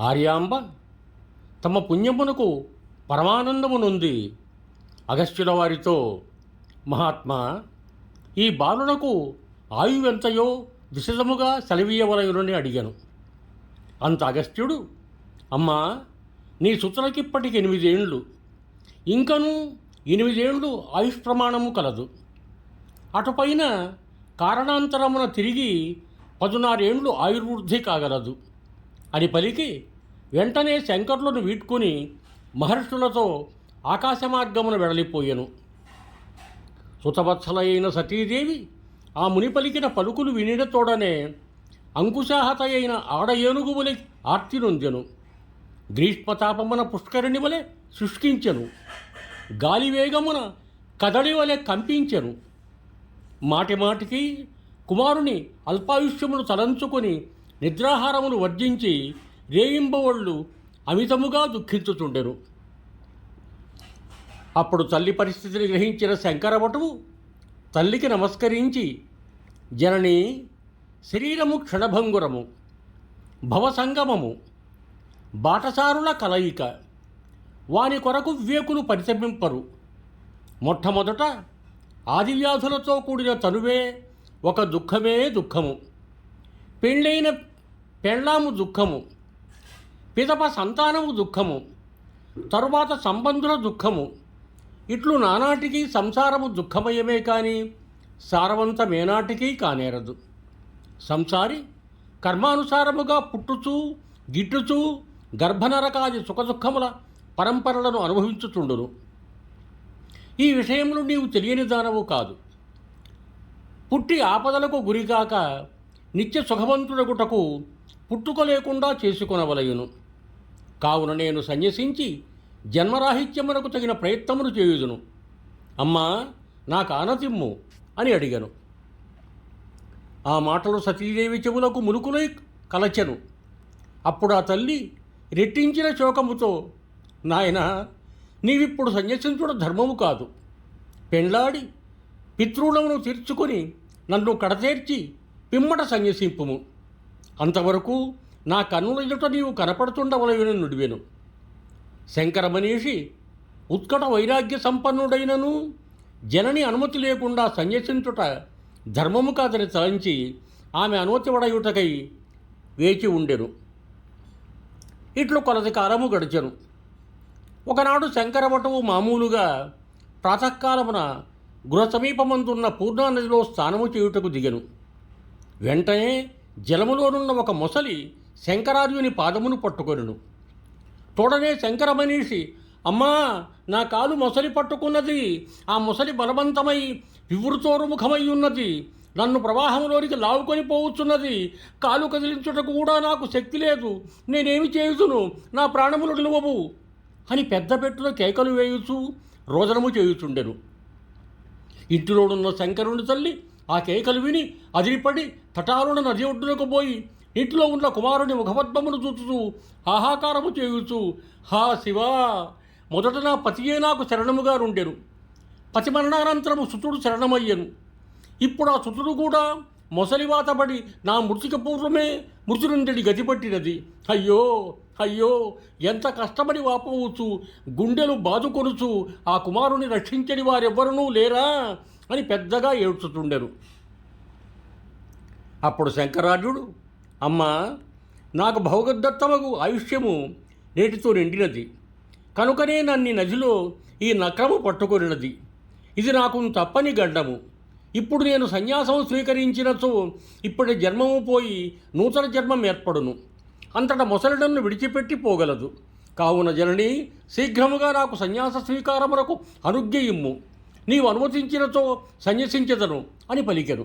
ఆర్యాంబ తమ పుణ్యమునకు పరమానందమునుంది. అగస్త్యుల వారితో మహాత్మా ఈ బాలునకు ఆయువెంతయో విశదముగా సెలవీయవలయునని అడిగాను. అంత అగస్త్యుడు అమ్మా నీ సుతులకిప్పటికి ఎనిమిదేండ్లు. ఇంకను ఎనిమిదేండ్లు ఆయుష్ ప్రమాణము కలదు. అటుపైన కారణాంతరమున తిరిగి పదునారేండ్లు ఆయుర్వృద్ధి కాగలదు. అని పలికి వెంటనే శంకరులను వీడ్కొని మహర్షులతో ఆకాశ మార్గమున వెడలిపోయెను. సుతవత్సలైన సతీదేవి ఆ ముని పలికిన పలుకులు వినిన తోడనే అంకుశాహత అయిన ఆడ ఏనుగు వలె ఆర్తి నొందెను. గ్రీష్మతాపమున పుష్కరిణి వలె శుష్కించెను. గాలివేగమున కదడి వలె కంపించెను. మాటిమాటికి కుమారుని అల్పాయుష్యమును తలంచుకొని నిద్రాహారమును వర్జించి రేయింబవళ్ళు అమితముగా దుఃఖించుచుండెను. అప్పుడు తల్లి పరిస్థితిని గ్రహించిన శంకరవటువు తల్లికి నమస్కరించి జనని శరీరము క్షణభంగురము భవసంగమము బాటసారుల కలయిక వాని కొరకు వివేకులు పరితపింపరు మొట్టమొదట ఆదివ్యాధులతో కూడిన తనువే ఒక దుఃఖమే దుఃఖము. పెళ్ళైన పెళ్ళాము దుఃఖము పిదప సంతానము దుఃఖము తరువాత సంబంధుల దుఃఖము ఇట్లు నానాటికి సంసారము దుఃఖమయమే కానీ సారవంతమేనాటికి కానేరదు. సంసారి కర్మానుసారముగా పుట్టుచూ గిట్టుచూ గర్భనరకాది సుఖదుఖముల పరంపరలను అనుభవించుచుండును. ఈ విషయంలో నీవు తెలియని దానవు కాదు. పుట్టి ఆపదలకు గురికాక నిత్య సుఖవంతుడగుటకు పుట్టుక లేకుండా చేసుకొనవలయును. కావున నేను సన్యసించి జన్మరాహిత్యమునకు తగిన ప్రయత్నములు చేయుదును. అమ్మా నాకు ఆనతిమ్ము అని అడిగాను. ఆ మాటలు సతీదేవి చెవులకు ములుకులై కలచెను. అప్పుడు ఆ తల్లి రెట్టించిన శోకముతో నాయన నీవిప్పుడు సన్యసించుడు ధర్మము కాదు. పెండ్లాడి పితృణమును తీర్చుకొని నన్ను కడతేర్చి పిమ్మట సన్యసింపుము. అంతవరకు నా కన్నుల ఎదుట నీవు కనపడుతుండవలవిన నుడివెను. శంకరమనీషి ఉత్కట వైరాగ్య సంపన్నుడైనను జనని అనుమతి లేకుండా సన్యసించుట ధర్మము కాదని తలంచి ఆమె అనుమతి వడయుటకై వేచి ఉండెను. ఇట్లు కొలది కాలము గడిచెను. ఒకనాడు శంకరవటవు మామూలుగా ప్రాతకాలమున గృహ సమీపమందున్న పూర్ణానదిలో స్నానము చేయుటకు దిగెను. వెంటనే జలములోనున్న ఒక మొసలి శంకరార్యుని పాదమును పట్టుకొనును. తోడనే శంకరమనీషి అమ్మా నా కాలు మొసలి పట్టుకున్నది. ఆ మొసలి బలవంతమై వివృతోరుముఖమై ఉన్నది. నన్ను ప్రవాహంలోనికి లావుకొని పోవచ్చున్నది కాలు కదిలించుటకు కూడా నాకు శక్తి లేదు. నేనేమి చేయుచును? నా ప్రాణములు నిలువవు. అని పెద్ద పెట్టున కేకలు వేయుచు రోదనము చేయుచుండెను. ఇంటిలోనున్న శంకరుని తల్లి ఆ కేకలు విని అదిరిపడి తటాలున నది ఒడ్డునకు పోయి ఇంట్లో ఉన్న కుమారుని ముఖపద్మమును చూచుతూ హాహాకారము చేయుచు హా శివా మొదట నా పతియే నాకు శరణముగా నుండెను. పతి మరణానంతరము సుతుడు శరణమయ్యను. ఇప్పుడు ఆ సుతుడు కూడా మొసలివాతబడి నా మృతిక పూర్వమే మృతునందడి గతిపట్టినది. అయ్యో అయ్యో ఎంత కష్టపడి వాపవచ్చు గుండెలు బాదుకొనుచు ఆ కుమారుని రక్షించని వారెవ్వరూ లేరా? అని పెద్దగా ఏడ్చుతుండెను. అప్పుడు శంకరార్యుడు అమ్మా నాకు భౌగదత్తమగు ఆయుష్యము నేటితో నిండినది. కనుకనే నన్ని నదిలో ఈ నక్రము పట్టుకొనినది. ఇది నాకు తప్పని గండము. ఇప్పుడు నేను సన్యాసం స్వీకరించినచో ఇప్పటి జన్మము పోయి నూతన జన్మం ఏర్పడును. అంతట మొసలిడన్ను విడిచిపెట్టి పోగలదు. కావున జనని శీఘ్రముగా నాకు సన్యాస స్వీకారమునకు అనుజ్ఞయిమ్ము నీవు అనుమతించినచో సన్యసించదను అని పలికెను.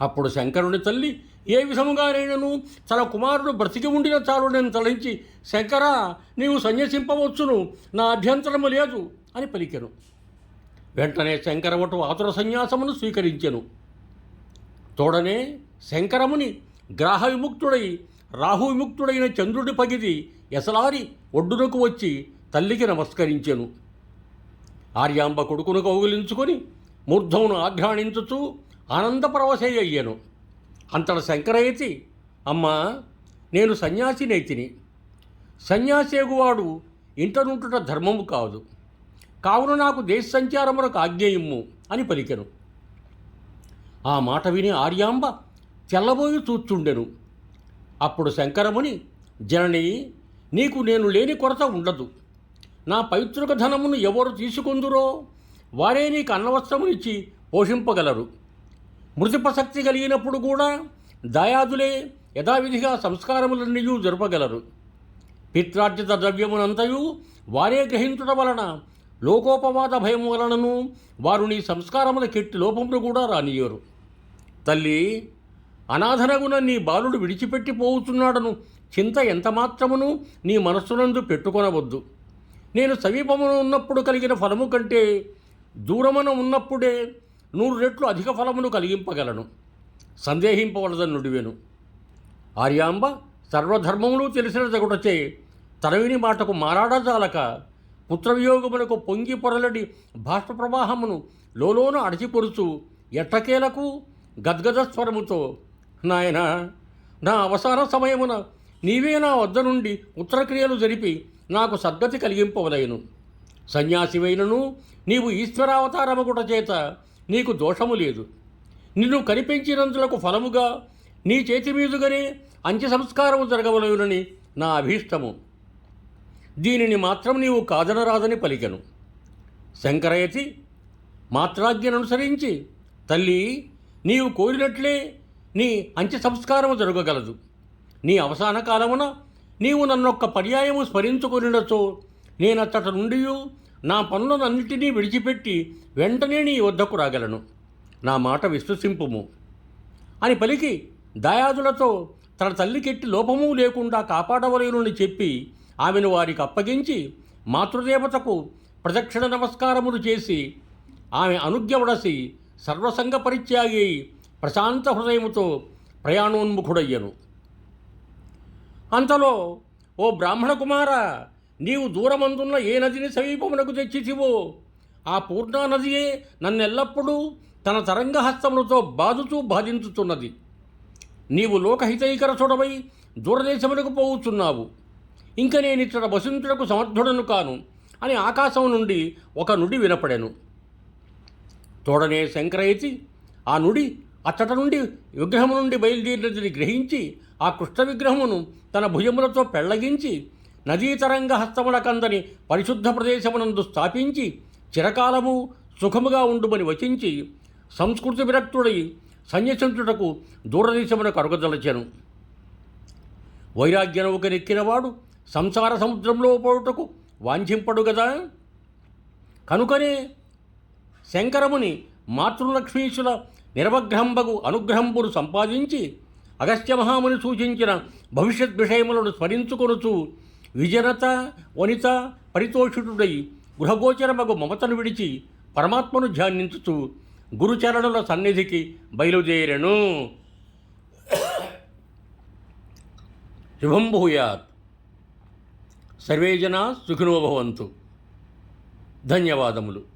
అప్పుడు శంకరుని తల్లి ఏ విధముగానైనను తన కుమారుడు బ్రతికి ఉండిన చాలు నేను తలంచి శంకరా నీవు సన్యసింపవచ్చును నా అభ్యంతరము లేదు అని పలికెను. వెంటనే శంకరవటు ఆతుర సన్యాసమును స్వీకరించెను. తోడనే శంకరముని గ్రాహ విముక్తుడై రాహు విముక్తుడైన చంద్రుడి పగిది ఎసలారి ఒడ్డునకు వచ్చి తల్లికి నమస్కరించెను. ఆర్యాంబ కొడుకును కౌగిలించుకొని మూర్ధమును ఆఘ్రాణించుచు ఆనందపరవశే అయ్యాను అంతట శంకరయతి అమ్మా నేను సన్యాసినైతిని సన్యాసేగువాడు ఇంటనుంటుట ధర్మము కాదు. కావున నాకు దేశ సంచారమునకు ఆజ్ఞయము అని పలికెను. ఆ మాట విని ఆర్యాంబ తెల్లబోయి చూచుండెను. అప్పుడు శంకరముని జనని నీకు నేను లేని కొరత ఉండదు. నా పైతృక ధనమును ఎవరు తీసుకుందురో వారే నీకు అన్నవస్త్రమునిచ్చి పోషింపగలరు. మృతిపశక్తి కలిగినప్పుడు కూడా దయాదులే యథావిధిగా సంస్కారములన్నీ జరపగలరు. పిత్రార్జిత ద్రవ్యమునంతయు వారే గ్రహించడం వలన లోకోపవాద భయం వలనను వారు నీ సంస్కారముల కెట్టి లోపమును కూడా రానియరు తల్లి అనాథనగున నీ బాలుడు విడిచిపెట్టి పోవుతున్నాడను చింత ఎంతమాత్రమును నీ మనస్సునందు పెట్టుకొనవద్దు. నేను సమీపమున ఉన్నప్పుడు కలిగిన ఫలము కంటే దూరమున ఉన్నప్పుడే నూరు రెట్లు అధిక ఫలమును కలిగింపగలను. సందేహింపవలదని నుడివెను. ఆర్యాంబ సర్వధర్మములు తెలిసిన జగుటచే తనవిని మాటకు మారాడజాలక పుత్రవియోగమునకు పొంగి పొరలడి బాష్ప ప్రవాహమును లోలోన అడచిపొరుచు ఎట్టకేలకు గద్గద స్వరముతో నాయన నా అవసాన సమయమున నీవే నా వద్ద నుండి ఉత్తరక్రియలు జరిపి నాకు సద్గతి కలిగింపవలయను సన్యాసివైనను నీవు ఈశ్వరావతారముగుట చేత నీకు దోషము లేదు నిన్ను కనిపించినందులకు ఫలముగా నీ చేతి మీదుగానే అంత్య సంస్కారము జరగవలయునని నా అభీష్టము. దీనిని మాత్రం నీవు కాదనరాదని పలికెను. శంకరయతి మాత్రాజ్ఞననుసరించి తల్లి నీవు కోరినట్లే నీ అంత్య సంస్కారము జరగగలదు. నీ అవసాన కాలమున నీవు నన్నొక్క పర్యాయము స్మరించుకునిడచో నేనచ్చట నుండి నా పనులనన్నిటినీ విడిచిపెట్టి వెంటనే నీ వద్దకు రాగలను. నా మాట విశ్వసింపుము. అని పలికి దయాదులతో తన తల్లికెట్టి లోపము లేకుండా కాపాడవలేనుని చెప్పి ఆమెను వారికి అప్పగించి మాతృదేవతకు ప్రదక్షిణ నమస్కారములు చేసి ఆమె అనుజ్ఞవడసి సర్వసంగ పరిత్యాగి ప్రశాంత హృదయముతో ప్రయాణోన్ముఖుడయ్యను. అంతలో ఓ బ్రాహ్మణ కుమార నీవు దూరమందున్న ఏ నదిని సమీపమునకు తెచ్చితివో ఆ పూర్ణా నదియే నన్నెల్లప్పుడూ తన తరంగహస్తములతో బాదుతూ బాధించుతున్నది. నీవు లోకహితైకర చూడవై దూరదేశమునకు పోవుచున్నావు. ఇంక నేను ఇతడ వసుంతులకు సమర్థుడను కాను అని ఆకాశం నుండి ఒక నుడి వినపడెను. తోడనే శంకరయితి ఆ నుడి అచ్చట నుండి విగ్రహము నుండి బయలుదేరినది గ్రహించి ఆ కృష్ణ విగ్రహమును తన భుజములతో పెళ్ళగించి నదీతరంగ హస్తముల కందని పరిశుద్ధ ప్రదేశమునందు స్థాపించి చిరకాలము సుఖముగా ఉండుమని వచించి సంస్కృతి విరక్తుడై సన్యసించుటకు దూరదేశమునకు అరుగదలచెను వైరాగ్యనౌకనెక్కినవాడు సంసార సముద్రంలో పోవుటకు వాంఛింపడు కదా కనుకనే శంకరముని మాతృలక్ష్మీశుల నిరవగ్రహంబగు అనుగ్రహంబును సంపాదించి అగస్త్య మహాముని సూచించిన భవిష్యత్ విషయములను స్మరించుకొనుచు విజనత వనిత పరితోషితుడై గృహగోచరమగు మమతను విడిచి పరమాత్మను ధ్యానించుచు గురుచరణుల సన్నిధికి బయలుదేరెను. శుభం భూయాత్ సర్వే జనా సుఖినో భవంతు. ధన్యవాదములు.